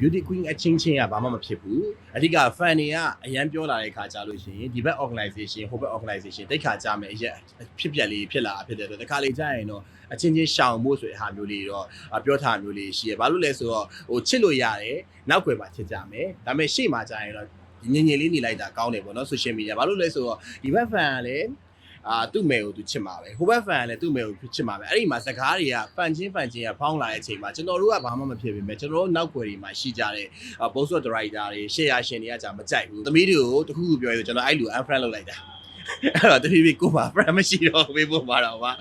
beauty queen အချင်းချင်းကဘာမှမဖြစ်ဘူးအဓိက fan တွေကအရန်ပြောလာတဲ့ခါကြလို့ရှိရင်ဒီဘက် organization ဟိုဘက် organization တိတ်ခါကြမယ်အရက်ဖြစ်ပြက်လေးဖြစ်လာဖြစ်တဲ့အတွက်တခါလေကြာရင်တော့အချင်းချင်းရှောင်ဖို့ဆိုတဲ့ဟာမျိုးလေးတော့ပြောထားမျိုးလေးရှိရဘာလို့လဲဆိုတော့ဟိုချစ်လို့ရတယ်နောက်ွယ်မှာချစ်ကြမယ်ဒါပေမဲ့ရှေ့မှာကြာရင်တော့ညင်ညင်လေးနေလိုက်တာကောင်းတယ်ပေါ့နော် social media ဘာလို့လဲဆိုတော့ဒီဘက် fan ကလည်း အာသူ့မဲကိုသူချစ်မှာပဲဟိုဘက် fan ကလည်းသူ့မဲကိုချစ်မှာပဲအဲ့ဒီမှာစကားတွေကဖန်ချင်းဖန်ချင်းကဖောင်းလာတဲ့အချိန်မှာကျွန်တော်တို့ကဘာမှမဖြစ်ပေမဲ့ကျွန်တော်တို့နောက်ွယ်တွေမှာရှိကြတဲ့ post derider တွေ share ရှင်တွေကကြာမကြိုက်ဘူးသမီးတွေကိုတခုခုပြောရဆိုကျွန်တော်အဲ့လူ unfriend လုပ်လိုက်တာ အဲ့တော့တဖြည်းဖြည်းကိုပါ friend မရှိတော့ဘူးပို့မှာတော့ပါ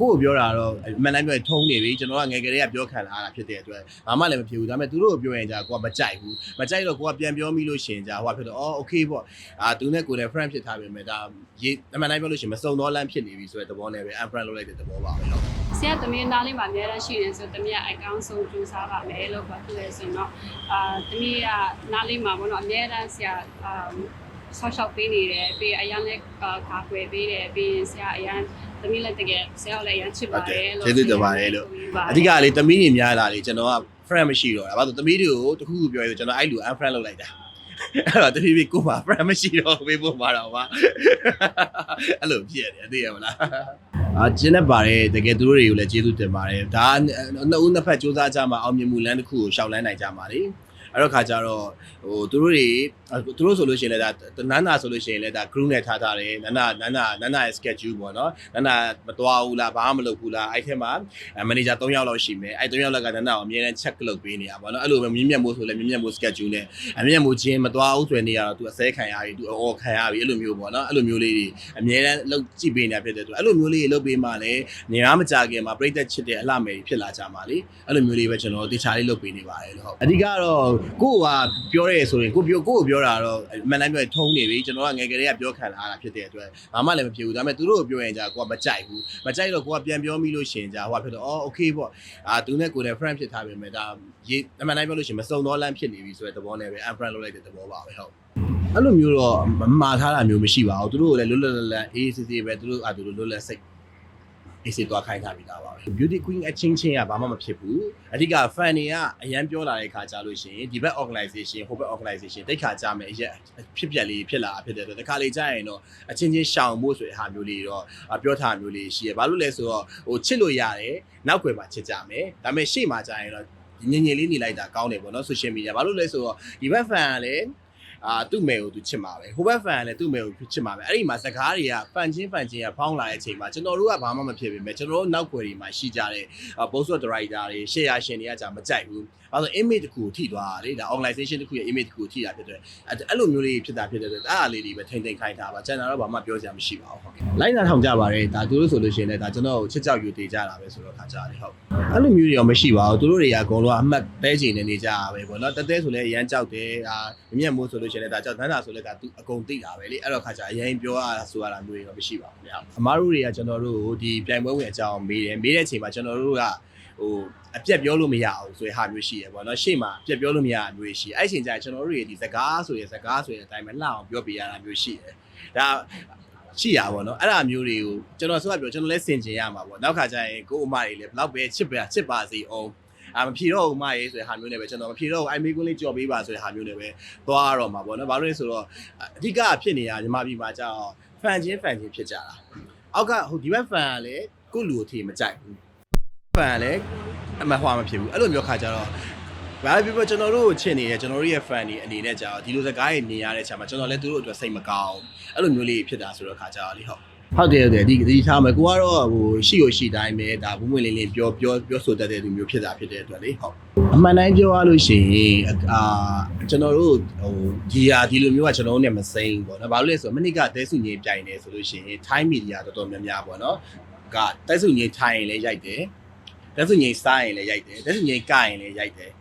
ကိုကိုပြောတာတော့မန်တိုင်းပြောရင်ထုံးနေပြီကျွန်တော်ကငယ်ကလေးကပြောခံလာတာဖြစ်တဲ့အတွက်ဘာမှလည်းမဖြစ်ဘူးဒါပေမဲ့သူတို့ကိုပြောရင်ကြာကိုကမကြိုက်ဘူးမကြိုက်တော့ကိုကပြန်ပြောမိလို့ရှင်ကြာဟိုကဖြစ်တော့အော် okay ပေါ့အာသူနဲ့ကိုနဲ့ friend ဖြစ်ထားပေမဲ့ဒါရေးမန်တိုင်းပြောလို့ရှင်မစုံတော့လမ်းဖြစ်နေပြီဆိုတဲ့သဘောနဲ့ပဲ unfriend လုပ်လိုက်တဲ့သဘောပါပဲဟုတ်ဆရာသမီးနားလေးမှာအများရရှိနေဆိုသမီးကအကောင်းဆုံးကြိုးစားပါမယ်လို့ပြောပြလဲဆိုရင်တော့အာသမီးကနားလေးမှာပေါ့နော်အများရဆရာအာ ဆောက်ရှောက်ပေးနေတယ်ပြီးအရန်လည်းခါခွဲပေးတယ်ပြီးဆရာအရန်သမီးလည်းတကယ်ဆရာကိုလည်းအရန်ချစ်ပါတယ်လို့ကျေးဇူးတင်ပါတယ်လို့အဓိကလေသမီးတွေများလာလေကျွန်တော်က friend မရှိတော့တာဘာလို့သမီးတွေကိုတခုခုပြောရဆိုကျွန်တော်အဲ့လူ unfriend လုပ်လိုက်တာအဲ့တော့တဖြည်းဖြည်းကိုပါ friend မရှိတော့ဘူးပို့မှာတော့ပါအဲ့လိုဖြစ်ရတယ်သိရမလားအာကျင်းနေပါတယ်တကယ်သူတို့တွေကိုလည်းကျေးဇူးတင်ပါတယ်ဒါနှစ်ဦးနှစ်ဖက်စူးစမ်းကြမှာအောင်မြင်မှုလမ်းတစ်ခုကိုရှောက်လန်းနိုင်ကြပါလေ အဲ့တော့ခါကျတော့ဟိုသူတို့တွေသူတို့ဆိုလို့ရှိရင်လည်းဒါနန်းနာဆိုလို့ရှိရင်လည်းဒါ group နဲ့ထားထားတယ်နန်းနာနန်းနာနန်းနာရဲ့ schedule ပေါ့နော်နန်းနာမသွားဘူးလားဘာမှမလုပ်ဘူးလားအဲ့ထဲမှာမန်နေဂျာ3ယောက်လောက်ရှိမယ်အဲ့3ယောက်လောက်ကနန်းနာကိုအမြဲတမ်း check လုပ်ပေးနေတာပေါ့နော်အဲ့လိုပဲမြင့်မြတ်မို့ဆိုလည်းမြင့်မြတ်မို့ schedule နဲ့အမြင့်မြတ်မို့ချင်းမသွားဘူးဆိုတဲ့နေရာတော့သူအစဲခံရပြီသူအော်ခံရပြီအဲ့လိုမျိုးပေါ့နော်အဲ့လိုမျိုးလေးတွေအမြဲတမ်းလုပ်ကြည့်ပေးနေတာဖြစ်တဲ့သူအဲ့လိုမျိုးလေးတွေလုပ်ပေးမှလည်းနေရာမကြခင်မှာပြိသက်ချစ်တဲ့အလှမယ်ဖြစ်လာကြမှာလေအဲ့လိုမျိုးလေးပဲကျွန်တော်တေချာလေးလုပ်ပေးနေပါတယ်လို့ဟုတ်အဓိကတော့ကိုကပြောရဲဆိုရင်ကိုပြောကိုကိုပြောတာတော့မန်တိုင်းပြောထုံးနေပြီကျွန်တော်ကငယ်ကလေးကပြောခံလာတာဖြစ်တဲ့အတွက်ဘာမှလည်းမဖြစ်ဘူးဒါပေမဲ့သူတို့ကိုပြောရင်ကြာကိုကမကြိုက်ဘူးမကြိုက်တော့ကိုကပြန်ပြောမိလို့ရှင်ကြာဟိုကဖြစ်တော့အော် okay ပေါ့အာသူနဲ့ကိုနဲ့ friend ဖြစ်ထားပေမဲ့ဒါရေးအမှန်တိုင်းပြောလို့ရှင်မစုံတော့လမ်းဖြစ်နေပြီဆိုတဲ့သဘောနဲ့ပဲ unfriend လုပ်လိုက်တဲ့သဘောပါပဲဟုတ်အဲ့လိုမျိုးတော့မမှားထားတာမျိုးမရှိပါဘူးသူတို့ကလည်းလွတ်လွတ်လပ်လပ်အေးစစ်စစ်ပဲသူတို့အာသူတို့လွတ်လပ်စိတ် အေးစစ်သွားခိုင်းထားပြီးသားပါပဲ beauty queen အချင်းချင်းကဘာမှမဖြစ်ဘူးအဓိက fan တွေကအရန်ပြောလာတဲ့ခါကြလို့ရှိရင်ဒီဘက် organization ဟိုဘက် organization တိတ်ခါကြမယ်အရက်ဖြစ်ပြက်လေးဖြစ်လာဖြစ်တဲ့အတွက်တခါလေကြာရင်တော့အချင်းချင်းရှောင်ဖို့ဆိုတဲ့ဟာမျိုးလေးတော့ပြောထားမျိုးလေးရှိရဘာလို့လဲဆိုတော့ဟိုချစ်လို့ရတယ်နောက်ွယ်မှာချစ်ကြမယ်ဒါပေမဲ့ရှေ့မှာကြာရင်တော့ညင်ညင်လေးနေလိုက်တာကောင်းတယ်ပေါ့နော် social media ဘာလို့လဲဆိုတော့ဒီဘက် fan ကလည်း အာသူ့မဲကိုသူချစ်မှာပဲဟိုဘက် fan ကလည်းသူ့မဲကိုချစ်မှာပဲအဲ့ဒီမှာစကားတွေကဖန်ချင်းဖန်ချင်းကဖောင်းလာတဲ့အချိန်မှာကျွန်တော်တို့ကဘာမှမဖြစ်ပေမဲ့ကျွန်တော်တို့နောက်ွယ်တွေမှာရှိကြတဲ့ post derider တွေ share ရှင်တွေကကြာမကြိုက်ဘူးအဲဆို image တစ်ခုကိုထိသွားတာလေဒါ organization တစ်ခုရဲ့ image တစ်ခုကိုထိတာဖြစ်တဲ့အဲ့လိုမျိုးလေးဖြစ်တာဖြစ်တဲ့အတွက်အဲ့အလေးတွေပဲထိမ့်သိမ့်ခိုင်းထားပါကျန်တာတော့ဘာမှပြောစရာမရှိပါဘူးဟုတ်ကဲ့လိုက်နာထောင်ကြပါတယ်ဒါသူတို့ဆိုလို့ရှိရင်လည်းဒါကျွန်တော်ကိုချစ်ကြောက်ယူတည်ကြတာပဲဆိုတော့ခါကြတယ်ဟုတ်အဲ့လိုမျိုးတွေတော့မရှိပါဘူးသူတို့တွေကအကုန်လုံးအမှတ်တဲချင်နေနေကြတာပဲပေါ့နော်တတဲဆိုလည်းအရန်ကြောက်တယ်ဒါမြင့်မိုးဆိုလို့ရှိရင်လည်းဒါကြောက်သန်းတာဆိုလည်းဒါသူအကုန်သိတာပဲလေအဲ့တော့ခါကြအရင်ပြောရတာဆိုရတာမျိုးတွေတော့မရှိပါဘူးဗျာအမားတို့တွေကကျွန်တော်တို့ကိုဒီပြိုင်ပွဲဝင်အကြောင်းမေးတယ်မေးတဲ့အချိန်မှာကျွန်တော်တို့ကဟိုအပြက်ပြောလို့မရအောင်ဆိုတဲ့ဟာမျိုးရှိရပေါ့နော်ရှေ့မှာအပြက်ပြောလို့မရတာမျိုးရှိအဲ့အချိန်ကျရင်ကျွန်တော်တို့တွေဒီစကားဆိုရင်စကားဆိုရင်အတိုင်းပဲလှအောင်ပြောပြရတာမျိုးရှိတယ်ဒါရှိရပါတော့အဲ့ဒါမျိုးတွေကိုကျွန်တော်ဆိုရပြောကျွန်တော်လည်းစင်ကျင်ရမှာပေါ့နောက်ခါကျရင်ကို့အမတွေလည်းဘလောက်ပဲချစ်ပါချစ်ပါစေအောင် အာမဖြေတော့ဦးမရေးဆိုတဲ့ဟာမျိုးနဲ့ပဲကျွန်တော်မဖြေတော့ဘူးအိုင်မေကွန်းလေးကြော်ပေးပါဆိုတဲ့ဟာမျိုးနဲ့ပဲသွားရတော့မှာပေါ့နော်ဘာလို့လဲဆိုတော့အဓိကဖြစ်နေတာညီမပြည်မှာကြောက်ဖန်ချင်းဖန်ချင်းဖြစ်ကြတာအောက်ကဟိုဒီဘက်ဖန်ကလည်းကို့လူကိုထေမကြိုက်ဘူးဖန်ကလည်းအမဟွာမဖြစ်ဘူးအဲ့လိုမျိုးခါကြတော့ဘာဖြစ်ဖြစ်ကျွန်တော်တို့ကိုချစ်နေရကျွန်တော်တို့ရဲ့ fan တွေအနေနဲ့ကြာဒီလိုစကားတွေမြင်ရတဲ့ချိန်မှာကျွန်တော်လည်းသူတို့အတွက်စိတ်မကောင်းအဲ့လိုမျိုးလေးဖြစ်တာဆိုတော့ခါကြတော့လေဟုတ် ဟုတ်တယ်ဟုတ်တယ်ဒီဒီထားမယ်ကိုကတော့ဟိုရှိရရှိတိုင်းပဲဒါဘူးမွေလင်းလင်းပြောပြောပြောဆိုတတ်တဲ့လူမျိုးဖြစ်တာဖြစ်တဲ့အတွက်လေဟုတ်အမှန်တိုင်းပြောရလို့ရှိရင်အာကျွန်တော်တို့ဟိုဒီဟာဒီလိုမျိုးကကျွန်တော်တို့နဲ့မစိမ့်ပေါ့နော်ဘာလို့လဲဆိုတော့မနစ်ကတဲစုငင်းပြိုင်နေဆိုလို့ရှိရင် Thai media တော်တော်များများပေါ့နော်ကတဲစုငင်းထိုင်ရင်လည်းရိုက်တယ်တဲစုငင်းစားရင်လည်းရိုက်တယ်တဲစုငင်းကရင်လည်းရိုက်တယ်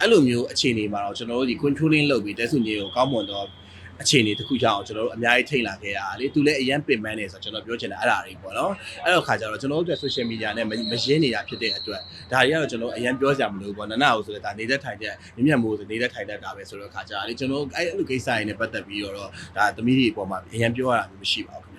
အဲ့လိုမျိုးအခြေအနေမှာတော့ကျွန်တော်တို့ဒီ controlling လုပ်ပြီးတဲစုငင်းကိုကောင်းမွန်တော့ အခြေအနေတစ်ခုရအောင်ကျွန်တော်တို့အများကြီးထိတ်လာခဲ့ရတာလေသူလည်းအရန်ပင်ပန်းနေဆိုတော့ကျွန်တော်ပြောချင်တာအဲ့ဒါတွေပေါ့နော်အဲ့တော့ခါကျတော့ကျွန်တော်တို့အတွက် social media နဲ့မမရင်းနေတာဖြစ်တဲ့အတွက်ဒါတွေကတော့ကျွန်တော်အရန်ပြောစရာမလိုဘူးပေါ့နနဟုတ်ဆိုလည်းဒါနေတဲ့ထိုင်တဲ့မြမြမိုးဆိုနေတဲ့ထိုင်တဲ့တာပဲဆိုတော့ခါကျတော့လေကျွန်တော်အဲ့လိုကိစ္စတွေနဲ့ပတ်သက်ပြီးတော့ဒါသမီးတွေအပေါ်မှာအရန်ပြောရတာမျိုးမရှိပါဘူး